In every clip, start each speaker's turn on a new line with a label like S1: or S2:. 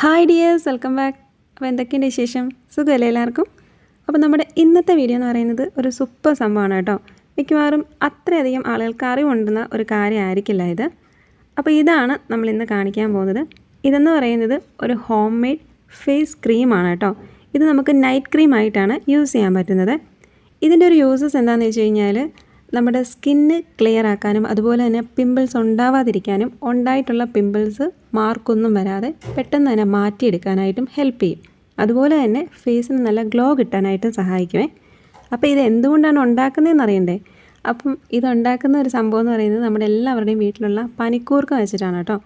S1: Hi dears welcome back അപ്പോൾ എന്തൊക്കെയുണ്ട് വിശേഷം? സുഖമല്ലേ എല്ലാവർക്കും? അപ്പോൾ നമ്മുടെ ഇന്നത്തെ വീഡിയോ എന്ന് പറയുന്നത് ഒരു സൂപ്പർ സംഭവമാണ് കേട്ടോ. മിക്കവാറും അത്രയധികം ആളുകൾക്ക് അറിവുണ്ടെന്ന ഒരു കാര്യമായിരിക്കില്ല ഇത്. അപ്പോൾ ഇതാണ് നമ്മൾ ഇന്ന് കാണിക്കാൻ പോകുന്നത്. ഇതെന്ന് പറയുന്നത് ഒരു ഹോം മെയ്ഡ് ഫേസ് ക്രീമാണ് കേട്ടോ. ഇത് നമുക്ക് നൈറ്റ് ക്രീമായിട്ടാണ് യൂസ് ചെയ്യാൻ പറ്റുന്നത്. ഇതിന്റെ ഒരു യൂസസ് എന്താണെന്ന് വെച്ച് കഴിഞ്ഞാൽ നമ്മുടെ സ്കിന്ന് ക്ലിയർ ആക്കാനും അതുപോലെ തന്നെ പിമ്പിൾസ് ഉണ്ടാവാതിരിക്കാനും ഉണ്ടായിട്ടുള്ള പിമ്പിൾസ് മാർക്കൊന്നും വരാതെ പെട്ടെന്ന് തന്നെ മാറ്റിയെടുക്കാനായിട്ടും ഹെൽപ്പ് ചെയ്യും. അതുപോലെ തന്നെ ഫേസിന് നല്ല ഗ്ലോ കിട്ടാനായിട്ടും സഹായിക്കുമേ. അപ്പോൾ ഇത് എന്തുകൊണ്ടാണ് ഉണ്ടാക്കുന്നതെന്ന് അറിയണ്ടേ? അപ്പം ഇതുണ്ടാക്കുന്ന ഒരു സംഭവം എന്ന് പറയുന്നത് നമ്മുടെ എല്ലാവരുടെയും വീട്ടിലുള്ള പനിക്കൂർക്ക വെച്ചിട്ടാണ് കേട്ടോ.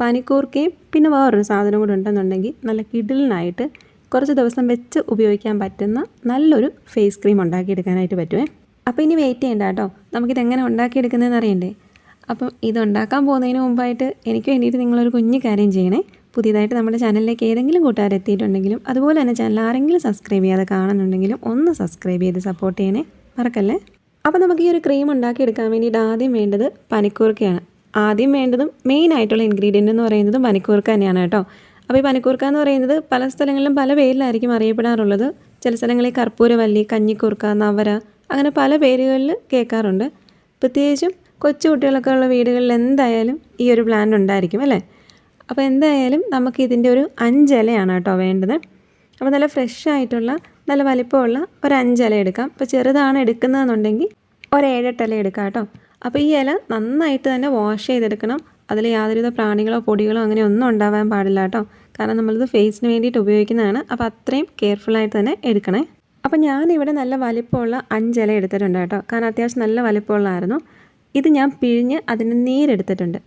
S1: പനിക്കൂർക്കയും പിന്നെ വേറൊരു സാധനം കൂടെ ഉണ്ടെന്നുണ്ടെങ്കിൽ നല്ല കിഡിലിനായിട്ട് കുറച്ച് ദിവസം വെച്ച് ഉപയോഗിക്കാൻ പറ്റുന്ന നല്ലൊരു ഫേസ് ക്രീം ഉണ്ടാക്കിയെടുക്കാനായിട്ട് പറ്റുമേ. അപ്പോൾ ഇനി വെയിറ്റ് ചെയ്യണ്ട കേട്ടോ നമുക്കിത് എങ്ങനെ ഉണ്ടാക്കിയെടുക്കുന്നതെന്ന് അറിയണ്ടേ. അപ്പം ഇത് ഉണ്ടാക്കാൻ പോകുന്നതിന് മുമ്പായിട്ട് എനിക്ക് വേണ്ടിയിട്ട് നിങ്ങളൊരു കുഞ്ഞു കാര്യം ചെയ്യണേ. പുതിയതായിട്ട് നമ്മുടെ ചാനലിലേക്ക് ഏതെങ്കിലും കൂട്ടുകാർ എത്തിയിട്ടുണ്ടെങ്കിലും അതുപോലെ തന്നെ ചാനൽ ആരെങ്കിലും സബ്സ്ക്രൈബ് ചെയ്യാതെ കാണുന്നുണ്ടെങ്കിലും ഒന്ന് സബ്സ്ക്രൈബ് ചെയ്ത് സപ്പോർട്ട് ചെയ്യണേ. മറക്കല്ലേ? അപ്പോൾ നമുക്ക് ഈ ഒരു ക്രീം ഉണ്ടാക്കിയെടുക്കാൻ വേണ്ടിയിട്ട് ആദ്യം വേണ്ടത് പനിക്കൂർക്കയാണ്. ആദ്യം വേണ്ടതും മെയിൻ ആയിട്ടുള്ള ഇൻഗ്രീഡിയന്റ് എന്ന് പറയുന്നത് പനിക്കൂർക്ക തന്നെയാണ് കേട്ടോ അപ്പോൾ ഈ പനിക്കൂർക്ക എന്ന് പറയുന്നത് പല സ്ഥലങ്ങളിലും പല പേരിലായിരിക്കും അറിയപ്പെടാറുള്ളത്. ചില സ്ഥലങ്ങളിൽ കർപ്പൂരവല്ലി കഞ്ഞിക്കൂർക്ക നവര അങ്ങനെ പല പേരുകളിൽ കേൾക്കാറുണ്ട്. പ്രത്യേകിച്ചും കൊച്ചു കുട്ടികളൊക്കെ ഉള്ള വീടുകളിൽ എന്തായാലും ഈ ഒരു പ്ലാൻ ഉണ്ടായിരിക്കും അല്ലേ? അപ്പോൾ എന്തായാലും നമുക്ക് ഇതിന്റെ ഒരു അഞ്ചിലയാണ് കേട്ടോ വേണ്ടത്. അപ്പോൾ നല്ല ഫ്രഷ് ആയിട്ടുള്ള നല്ല വലിപ്പമുള്ള ഒരു അഞ്ചില എടുക്കാം. അപ്പോൾ ചെറുതാണ് എടുക്കുന്നതെന്നുണ്ടെങ്കിൽ ഒരു ഏഴെട്ട് ഇല എടുക്കാം കേട്ടോ. അപ്പോൾ ഈ ഇല നന്നായിട്ട് തന്നെ വാഷ് ചെയ്തെടുക്കണം. അതിൽ യാതൊരുവിധ പ്രാണികളോ പൊടികളോ അങ്ങനെ ഒന്നും ഉണ്ടാവാൻ പാടില്ല കേട്ടോ. കാരണം നമ്മളിത് ഫേസിന് വേണ്ടിയിട്ട് ഉപയോഗിക്കുന്നതാണ്. അപ്പോൾ അത്രയും കെയർഫുള്ളായിട്ട് തന്നെ എടുക്കണേ. അപ്പോൾ ഞാനിവിടെ നല്ല വലിപ്പമുള്ള അഞ്ചില എടുത്തിട്ടുണ്ട് കേട്ടോ. കാരണം അത്യാവശ്യം നല്ല വലിപ്പമുള്ളതായിരുന്നു. ഇത് ഞാൻ പിഴിഞ്ഞ് അതിന്റെ നീരെടുത്തിട്ടുണ്ട്.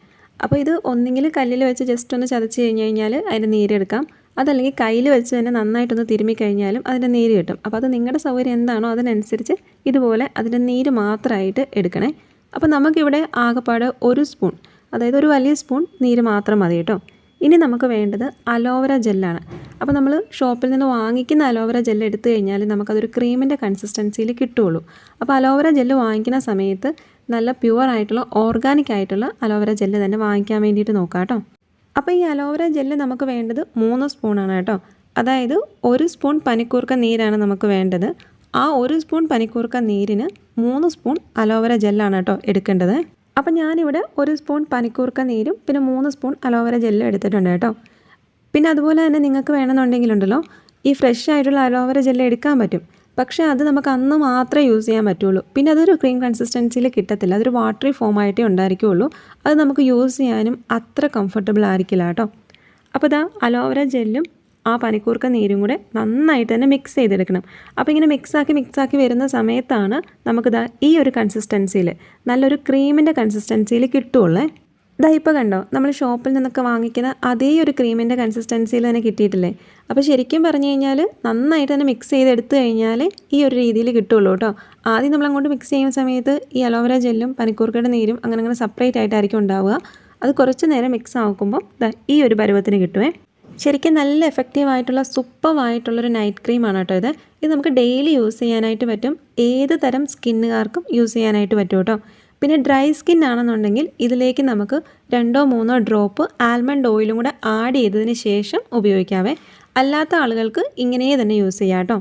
S1: അപ്പോൾ ഇത് ഒന്നെങ്കിൽ കല്ലിൽ വെച്ച് ജസ്റ്റ് ഒന്ന് ചതച്ച് കഴിഞ്ഞ് കഴിഞ്ഞാൽ അതിന്റെ നീരെടുക്കാം. അതല്ലെങ്കിൽ കയ്യിൽ വെച്ച് തന്നെ നന്നായിട്ടൊന്ന് തിരുമ്മി കഴിഞ്ഞാലും അതിന്റെ നീര് കിട്ടും. അപ്പോൾ അത് നിങ്ങളുടെ സൗകര്യം എന്താണോ അതിനനുസരിച്ച് ഇതുപോലെ അതിന്റെ നീര് മാത്രമായിട്ട് എടുക്കണേ. അപ്പോൾ നമുക്കിവിടെ ആകെപ്പാട് ഒരു സ്പൂൺ അതായത് ഒരു വലിയ സ്പൂൺ നീര് മാത്രം മതി കേട്ടോ. ഇനി നമുക്ക് വേണ്ടത് അലോവര ജെല്ലാണ്. അപ്പോൾ നമ്മൾ ഷോപ്പിൽ നിന്ന് വാങ്ങിക്കുന്ന അലോവര ജെല്ല് എടുത്തു കഴിഞ്ഞാൽ നമുക്കതൊരു ക്രീമിന്റെ കൺസിസ്റ്റൻസിയിൽ കിട്ടുകയുള്ളൂ. അപ്പോൾ അലോവര ജെല്ല് വാങ്ങിക്കുന്ന സമയത്ത് നല്ല പ്യുവർ ആയിട്ടുള്ള ഓർഗാനിക് ആയിട്ടുള്ള അലോവര ജെല്ല് തന്നെ വാങ്ങിക്കാൻ വേണ്ടിയിട്ട് നോക്കാം കേട്ടോ. അപ്പോൾ ഈ അലോവര ജെല്ല് നമുക്ക് വേണ്ടത് മൂന്ന് സ്പൂണാണ് കേട്ടോ. അതായത് ഒരു സ്പൂൺ പനിക്കൂർക്ക നീരാണ് നമുക്ക് വേണ്ടത്. ആ ഒരു സ്പൂൺ പനിക്കൂർക്ക നീരിന് മൂന്ന് സ്പൂൺ അലോവര ജെല്ലാണ് കേട്ടോ എടുക്കേണ്ടത്. അപ്പം ഞാനിവിടെ ഒരു സ്പൂൺ പനിക്കൂർക്ക നീരും പിന്നെ മൂന്ന് സ്പൂൺ അലോവേര ജെല്ലും എടുത്തിട്ടുണ്ട് കേട്ടോ. പിന്നെ അതുപോലെ തന്നെ നിങ്ങൾക്ക് വേണമെന്നുണ്ടെങ്കിലുണ്ടല്ലോ ഈ ഫ്രഷ് ആയിട്ടുള്ള അലോവേര ജെല്ല് എടുക്കാൻ പറ്റും. പക്ഷേ അത് നമുക്ക് അന്ന് മാത്രമേ യൂസ് ചെയ്യാൻ പറ്റുള്ളൂ. പിന്നെ അതൊരു ക്രീം കൺസിസ്റ്റൻസിയിൽ കിട്ടത്തില്ല. അതൊരു വാട്ടറി ഫോം ആയിട്ടേ ഉണ്ടായിരിക്കുള്ളൂ. അത് നമുക്ക് യൂസ് ചെയ്യാനും അത്ര കംഫർട്ടബിൾ ആയിരിക്കില്ല കേട്ടോ. അപ്പോൾ ഇതാ അലോവേര ജെല്ലും ആ പനിക്കൂർക്ക നീരും കൂടെ നന്നായിട്ട് തന്നെ മിക്സ് ചെയ്തെടുക്കണം. അപ്പോൾ ഇങ്ങനെ മിക്സാക്കി മിക്സാക്കി വരുന്ന സമയത്താണ് നമുക്കിതാ ഈ ഒരു കൺസിസ്റ്റൻസിയിൽ നല്ലൊരു ക്രീമിന്റെ കൺസിസ്റ്റൻസിയിൽ കിട്ടുള്ളേ. ഇതാ ഇപ്പോൾ കണ്ടോ നമ്മൾ ഷോപ്പിൽ നിന്നൊക്കെ വാങ്ങിക്കുന്ന അതേ ഒരു ക്രീമിന്റെ കൺസിസ്റ്റൻസിയിൽ തന്നെ കിട്ടിയിട്ടില്ലേ? അപ്പോൾ ശരിക്കും പറഞ്ഞു കഴിഞ്ഞാൽ നന്നായിട്ട് തന്നെ മിക്സ് ചെയ്തെടുത്തു കഴിഞ്ഞാൽ ഈ ഒരു രീതിയിൽ കിട്ടുള്ളൂ കേട്ടോ. ആദ്യം നമ്മൾ അങ്ങോട്ട് മിക്സ് ചെയ്യുന്ന സമയത്ത് ഈ അലോവേര ജെല്ലും പനിക്കൂർക്കയുടെ നീരും അങ്ങനെ അങ്ങനെ സെപ്പറേറ്റ് ആയിട്ടായിരിക്കും ഉണ്ടാവുക. അത് കുറച്ച് നേരം മിക്സ് ആക്കുമ്പോൾ ഈ ഒരു പരുവത്തിന് കിട്ടുമേ ശരിക്കും നല്ല എഫക്റ്റീവ് ആയിട്ടുള്ള സൂപ്പറായിട്ടുള്ളൊരു നൈറ്റ് ക്രീമാണ് കേട്ടോ ഇത്. ഇത് നമുക്ക് ഡെയിലി യൂസ് ചെയ്യാനായിട്ട് പറ്റും. ഏത് തരം സ്കിന്നുകാർക്കും യൂസ് ചെയ്യാനായിട്ട് പറ്റും കേട്ടോ. പിന്നെ ഡ്രൈ സ്കിൻ ആണെന്നുണ്ടെങ്കിൽ ഇതിലേക്ക് നമുക്ക് രണ്ടോ മൂന്നോ ഡ്രോപ്പ് ആൽമണ്ട് ഓയിലും കൂടെ ആഡ് ചെയ്തതിന് ശേഷം ഉപയോഗിക്കാവേ. അല്ലാത്ത ആളുകൾക്ക് ഇങ്ങനെ തന്നെ യൂസ് ചെയ്യാം കേട്ടോ.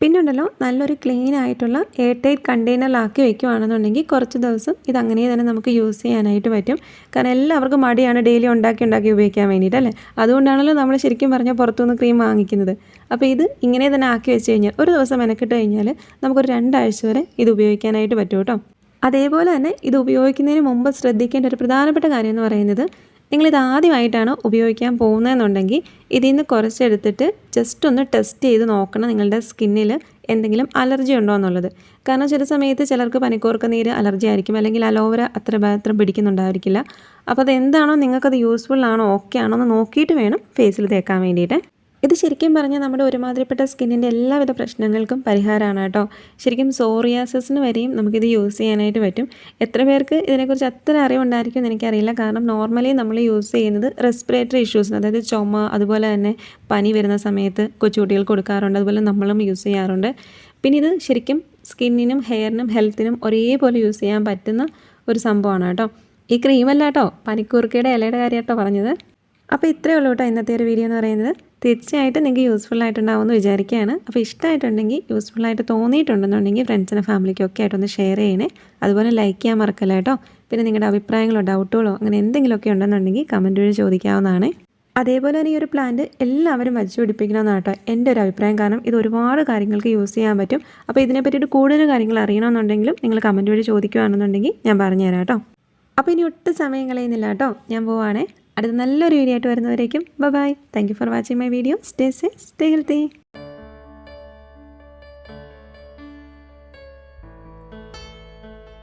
S1: പിന്നെ ഉണ്ടല്ലോ നല്ലൊരു ക്ലീൻ ആയിട്ടുള്ള എയർ ടൈറ്റ് കണ്ടെയ്നറിലാക്കി വെക്കുകയാണെന്നുണ്ടെങ്കിൽ കുറച്ച് ദിവസം ഇത് അങ്ങനെ തന്നെ നമുക്ക് യൂസ് ചെയ്യാനായിട്ട് പറ്റും. കാരണം എല്ലാവർക്കും മടിയാണ് ഡെയിലി ഉണ്ടാക്കി ഉണ്ടാക്കി ഉപയോഗിക്കാൻ വേണ്ടിയിട്ട് അല്ലേ? അതുകൊണ്ടാണല്ലോ നമ്മൾ ശരിക്കും പറഞ്ഞാൽ പുറത്തുനിന്ന് ക്രീം വാങ്ങിക്കുന്നത്. അപ്പോൾ ഇത് ഇങ്ങനെ തന്നെ ആക്കി വെച്ച് കഴിഞ്ഞാൽ ഒരു ദിവസം മെനക്കിട്ട് കഴിഞ്ഞാൽ നമുക്കൊരു രണ്ടാഴ്ച വരെ ഇത് ഉപയോഗിക്കാനായിട്ട് പറ്റും കേട്ടോ. അതേപോലെ തന്നെ ഇത് ഉപയോഗിക്കുന്നതിന് മുമ്പ് ശ്രദ്ധിക്കേണ്ട ഒരു പ്രധാനപ്പെട്ട കാര്യം എന്ന് പറയുന്നത് നിങ്ങളിത് ആദ്യമായിട്ടാണ് ഉപയോഗിക്കാൻ പോകുന്നതെന്നുണ്ടെങ്കിൽ ഇതിൽ നിന്ന് കുറച്ചെടുത്തിട്ട് ജസ്റ്റ് ഒന്ന് ടെസ്റ്റ് ചെയ്ത് നോക്കണം നിങ്ങളുടെ സ്കിന്നിൽ എന്തെങ്കിലും അലർജി ഉണ്ടോ എന്നുള്ളത്. കാരണം ചില സമയത്ത് ചിലർക്ക് പനിക്കൂർക്ക നീര് അലർജി ആയിരിക്കും അല്ലെങ്കിൽ അലോവര അത്ര അത്ര പിടിക്കുന്നുണ്ടായിരിക്കില്ല. അപ്പോൾ അത് എന്താണോ നിങ്ങൾക്കത് യൂസ്ഫുൾ ആണോ ഓക്കെ ആണോ എന്ന് നോക്കിയിട്ട് വേണം ഫേസിൽ തേക്കാൻ വേണ്ടിയിട്ട്. ഇത് ശരിക്കും പറഞ്ഞാൽ നമ്മുടെ ഒരുമാതിരിപ്പെട്ട സ്കിന്നിന്റെ എല്ലാവിധ പ്രശ്നങ്ങൾക്കും പരിഹാരമാണ് കേട്ടോ. ശരിക്കും സോറിയാസിന് വരെയും നമുക്കിത് യൂസ് ചെയ്യാനായിട്ട് പറ്റും. എത്ര പേർക്ക് ഇതിനെക്കുറിച്ച് അത്ര അറിവുണ്ടായിരിക്കും എന്ന് എനിക്കറിയില്ല. കാരണം നോർമലി നമ്മൾ യൂസ് ചെയ്യുന്നത് റെസ്പിറേറ്ററി ഇഷ്യൂസിന് അതായത് ചുമ അതുപോലെ തന്നെ പനി വരുന്ന സമയത്ത് കൊച്ചുകുട്ടികൾക്ക് കൊടുക്കാറുണ്ട്. അതുപോലെ നമ്മളും യൂസ് ചെയ്യാറുണ്ട്. പിന്നെ ഇത് ശരിക്കും സ്കിന്നിനും ഹെയറിനും ഹെൽത്തിനും ഒരേപോലെ യൂസ് ചെയ്യാൻ പറ്റുന്ന ഒരു സംഭവമാണ് കേട്ടോ. ഈ ക്രീമല്ല കേട്ടോ പനിക്കൂർക്കയുടെ ഇലയുടെ കാര്യം കേട്ടോ പറഞ്ഞത്. അപ്പോൾ ഇത്രയേ ഉള്ളൂ കേട്ടോ ഇന്നത്തെ ഒരു വീഡിയോ എന്ന് പറയുന്നത്. തീർച്ചയായിട്ടും നിങ്ങൾക്ക് യൂസ്ഫുൾ ആയിട്ടുണ്ടാവുമെന്ന് വിചാരിക്കുകയാണ്. അപ്പോൾ ഇഷ്ടമായിട്ടുണ്ടെങ്കിൽ യൂസ്ഫുൾ ആയിട്ട് തോന്നിയിട്ടുണ്ടെന്നുണ്ടെങ്കിൽ ഫ്രണ്ട്സിനും ഫാമിലിക്കും ഒക്കെ ആയിട്ടൊന്ന് ഷെയർ ചെയ്യണേ. അതുപോലെ ലൈക്ക് ചെയ്യാൻ മറക്കല്ല കേട്ടോ. പിന്നെ നിങ്ങളുടെ അഭിപ്രായങ്ങളോ ഡൗട്ടുകളോ അങ്ങനെ എന്തെങ്കിലുമൊക്കെ ഉണ്ടെന്നുണ്ടെങ്കിൽ കമന്റ് വഴി ചോദിക്കാവുന്നതാണ്. അതേപോലെ തന്നെ ഈ ഒരു പ്ലാന്റ് എല്ലാവരും വച്ചു പിടിപ്പിക്കണമെന്നാണ് കേട്ടോ എന്റെ ഒരു അഭിപ്രായം. കാരണം ഇത് ഒരുപാട് കാര്യങ്ങൾക്ക് യൂസ് ചെയ്യാൻ പറ്റും. അപ്പോൾ ഇതിനെ പറ്റിയിട്ട് കൂടുതൽ കാര്യങ്ങൾ അറിയണമെന്നുണ്ടെങ്കിലും നിങ്ങൾ കമന്റ് വഴി ചോദിക്കുകയാണെന്നുണ്ടെങ്കിൽ ഞാൻ പറഞ്ഞുതരാം കേട്ടോ. അപ്പോൾ ഇനി ഒട്ടും സമയം കളയുന്നില്ല കേട്ടോ. ഞാൻ പോവാണേ. അടുത്ത നല്ലൊരു വീഡിയോ ആയിട്ട് വരുന്നവരേക്കും bye thank you for watching my video stay safe stay healthy